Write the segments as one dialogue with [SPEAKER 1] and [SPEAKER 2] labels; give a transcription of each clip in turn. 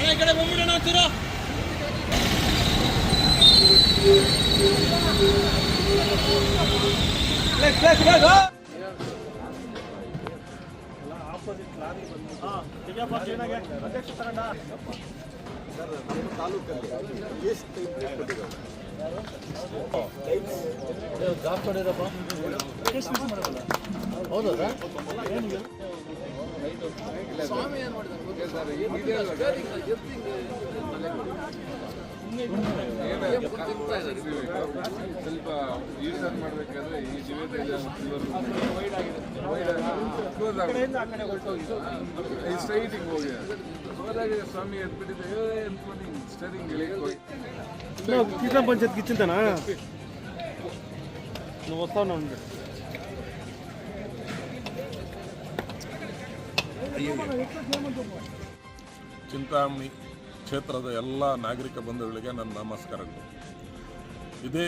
[SPEAKER 1] ಈ
[SPEAKER 2] ಕಡೆ ಬಂದ್ಬಿಡೋಣ ಅಂತೀರಾ Let's,
[SPEAKER 1] let's, let's, oh! ತಾಲೂಕಲ್ಲಿ ಎಷ್ಟು ಜಾಬ್ ಕೊಡಿರಪ್ಪ ಹೌದಾ ಸ್ವಾಮಿ ಏನು ಮಾಡಿದ್ರು ಸ್ವಲ್ಪ ಯೂಟರ್ನ್
[SPEAKER 3] ಮಾಡಬೇಕಾದ್ರೆ
[SPEAKER 1] ಈ ಜೀವಿತ ಸ್ಟ್ರೈಟಿಂಗ್ ಹೋಗಿದೆ ಹೋದಾಗ ಸ್ವಾಮಿ ಎದ್ಬಿಟ್ಟಿದೆ ಅನ್ಕೊಂಡು ಸ್ಟರಿಂಗ್ ಇಳಿಯಕ್ಕೆ ಹೋಗಿ కిసాన్ పంచాయత్ ఇచ్చిందనా నువ్వు వస్తావు ఉండు
[SPEAKER 2] ಚಿಂತಾಮಣಿ ಕ್ಷೇತ್ರದ ಎಲ್ಲ ನಾಗರಿಕ ಬಂಧುಗಳಿಗೆ ನನ್ನ ನಮಸ್ಕಾರಗಳು. ಇದೇ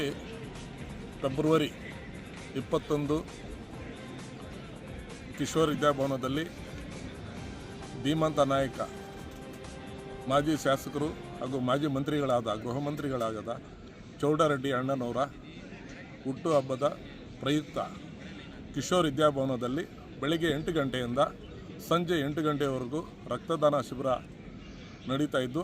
[SPEAKER 2] ಫೆಬ್ರವರಿ ಇಪ್ಪತ್ತೊಂದು ಕಿಶೋರ್ ವಿದ್ಯಾಭವನದಲ್ಲಿ ಧೀಮಂತ ನಾಯಕ, ಮಾಜಿ ಶಾಸಕರು ಹಾಗೂ ಮಾಜಿ ಮಂತ್ರಿಗಳಾದ, ಗೃಹ ಮಂತ್ರಿಗಳಾದ ಚೌಡರೆಡ್ಡಿ ಅಣ್ಣನವರ ಹುಟ್ಟುಹಬ್ಬದ ಪ್ರಯುಕ್ತ ಕಿಶೋರ್ ವಿದ್ಯಾಭವನದಲ್ಲಿ ಬೆಳಗ್ಗೆ ಎಂಟು ಗಂಟೆಯಿಂದ ಸಂಜೆ ಎಂಟು ಗಂಟೆಯವರೆಗೂ ರಕ್ತದಾನ ಶಿಬಿರ ನಡೀತಾ ಇದ್ದು,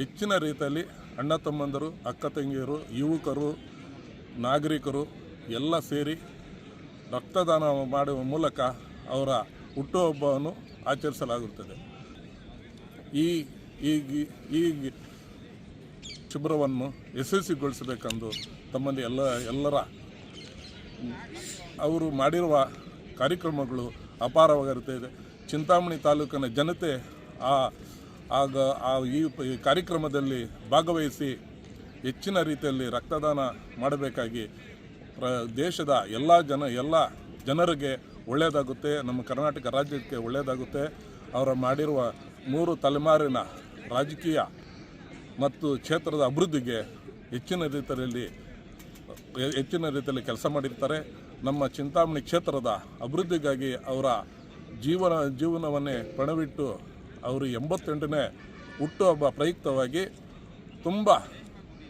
[SPEAKER 2] ಹೆಚ್ಚಿನ ರೀತಿಯಲ್ಲಿ ಅಣ್ಣ ತಮ್ಮಂದರು, ಅಕ್ಕ ತಂಗಿಯರು, ಯುವಕರು, ನಾಗರಿಕರು ಎಲ್ಲ ಸೇರಿ ರಕ್ತದಾನ ಮಾಡುವ ಮೂಲಕ ಅವರ ಹುಟ್ಟುಹಬ್ಬವನ್ನು ಆಚರಿಸಲಾಗುತ್ತದೆ. ಈ ಈ ಈ ಶಿಬಿರವನ್ನು ಯಶಸ್ವಿಗೊಳಿಸಬೇಕೆಂದು ತಮ್ಮಲ್ಲಿ ಎಲ್ಲ, ಎಲ್ಲರ ಅವರು ಮಾಡಿರುವ ಕಾರ್ಯಕ್ರಮಗಳು ಅಪಾರವಾಗಿರುತ್ತದೆ. ಚಿಂತಾಮಣಿ ತಾಲೂಕಿನ ಜನತೆ ಆ ಆಗ ಆ ಈ ಕಾರ್ಯಕ್ರಮದಲ್ಲಿ ಭಾಗವಹಿಸಿ ಹೆಚ್ಚಿನ ರೀತಿಯಲ್ಲಿ ರಕ್ತದಾನ ಮಾಡಬೇಕಾಗಿ ಪ್ರ, ದೇಶದ ಎಲ್ಲ ಜನ, ಎಲ್ಲ ಜನರಿಗೆ ಒಳ್ಳೆಯದಾಗುತ್ತೆ. ನಮ್ಮ ಕರ್ನಾಟಕ ರಾಜ್ಯಕ್ಕೆ ಒಳ್ಳೆಯದಾಗುತ್ತೆ. ಅವರು ಮಾಡಿರುವ ಮೂರು ತಲೆಮಾರಿನ ರಾಜಕೀಯ ಮತ್ತು ಕ್ಷೇತ್ರದ ಅಭಿವೃದ್ಧಿಗೆ ಹೆಚ್ಚಿನ ರೀತಿಯಲ್ಲಿ ಹೆಚ್ಚಿನ ರೀತಿಯಲ್ಲಿ ಕೆಲಸ ಮಾಡಿರ್ತಾರೆ. ನಮ್ಮ ಚಿಂತಾಮಣಿ ಕ್ಷೇತ್ರದ ಅಭಿವೃದ್ಧಿಗಾಗಿ ಅವರ ಜೀವನ, ಜೀವನವನ್ನೇ ಪಣವಿಟ್ಟು ಅವರು ಎಂಬತ್ತೆಂಟನೇ ಹುಟ್ಟುಹಬ್ಬ ಪ್ರಯುಕ್ತವಾಗಿ ತುಂಬ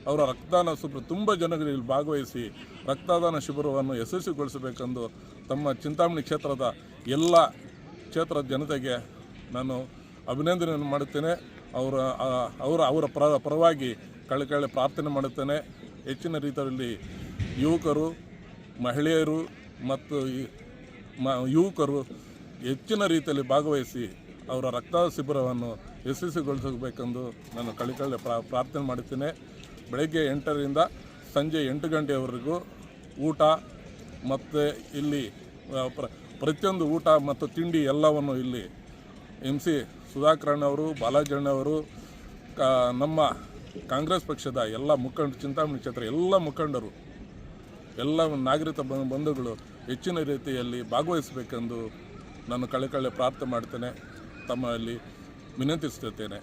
[SPEAKER 2] ಅವರ ರಕ್ತದಾನ ಶಿಬಿರ ತುಂಬ ಜನಗಳು ಇಲ್ಲಿ ಭಾಗವಹಿಸಿ ರಕ್ತದಾನ ಶಿಬಿರವನ್ನು ಯಶಸ್ವಿಗೊಳಿಸಬೇಕೆಂದು ತಮ್ಮ ಚಿಂತಾಮಣಿ ಕ್ಷೇತ್ರದ ಎಲ್ಲ ಕ್ಷೇತ್ರದ ಜನತೆಗೆ ನಾನು ಅಭಿನಂದನೆಯನ್ನು ಮಾಡುತ್ತೇನೆ. ಅವರ ಅವರ ಅವರ ಪರ, ಪರವಾಗಿ ಕಳಕಳಿ ಪ್ರಾರ್ಥನೆ ಮಾಡುತ್ತೇನೆ. ಹೆಚ್ಚಿನ ರೀತಿಯಲ್ಲಿ ಯುವಕರು, ಮಹಿಳೆಯರು ಮತ್ತು ಯುವಕರು ಹೆಚ್ಚಿನ ರೀತಿಯಲ್ಲಿ ಭಾಗವಹಿಸಿ ಅವರ ರಕ್ತದ ಶಿಬಿರವನ್ನು ಯಶಸ್ವಿಗೊಳಿಸಬೇಕೆಂದು ನಾನು ಕಳಿಕಳ್ಳಿ ಪ್ರಾ, ಪ್ರಾರ್ಥನೆ ಮಾಡುತ್ತೇನೆ. ಬೆಳಗ್ಗೆ ಎಂಟರಿಂದ ಸಂಜೆ ಎಂಟು ಗಂಟೆಯವರೆಗೂ ಊಟ ಮತ್ತು ಇಲ್ಲಿ ಪ್ರ, ಪ್ರತಿಯೊಂದು ಊಟ ಮತ್ತು ತಿಂಡಿ ಎಲ್ಲವನ್ನು ಇಲ್ಲಿ ಎಂ ಸಿ ಸುಧಾಕರಣ್ಣವರು ಬಾಲಾಜಣ್ಣವರು ನಮ್ಮ ಕಾಂಗ್ರೆಸ್ ಪಕ್ಷದ ಎಲ್ಲ ಮುಖಂಡ, ಚಿಂತಾಮಣಿ ಕ್ಷೇತ್ರ ಎಲ್ಲ ಮುಖಂಡರು, ಎಲ್ಲ ನಾಗರಿಕ ಬಂಧುಗಳು ಹೆಚ್ಚಿನ ರೀತಿಯಲ್ಲಿ ಭಾಗವಹಿಸಬೇಕೆಂದು ನಾನು ಕಳೆ ಕಳೆ ಪ್ರಾರ್ಥನೆ ಮಾಡ್ತೇನೆ ತಮ್ಮಲ್ಲಿ ವಿನಂತಿಸುತ್ತೇನೆ.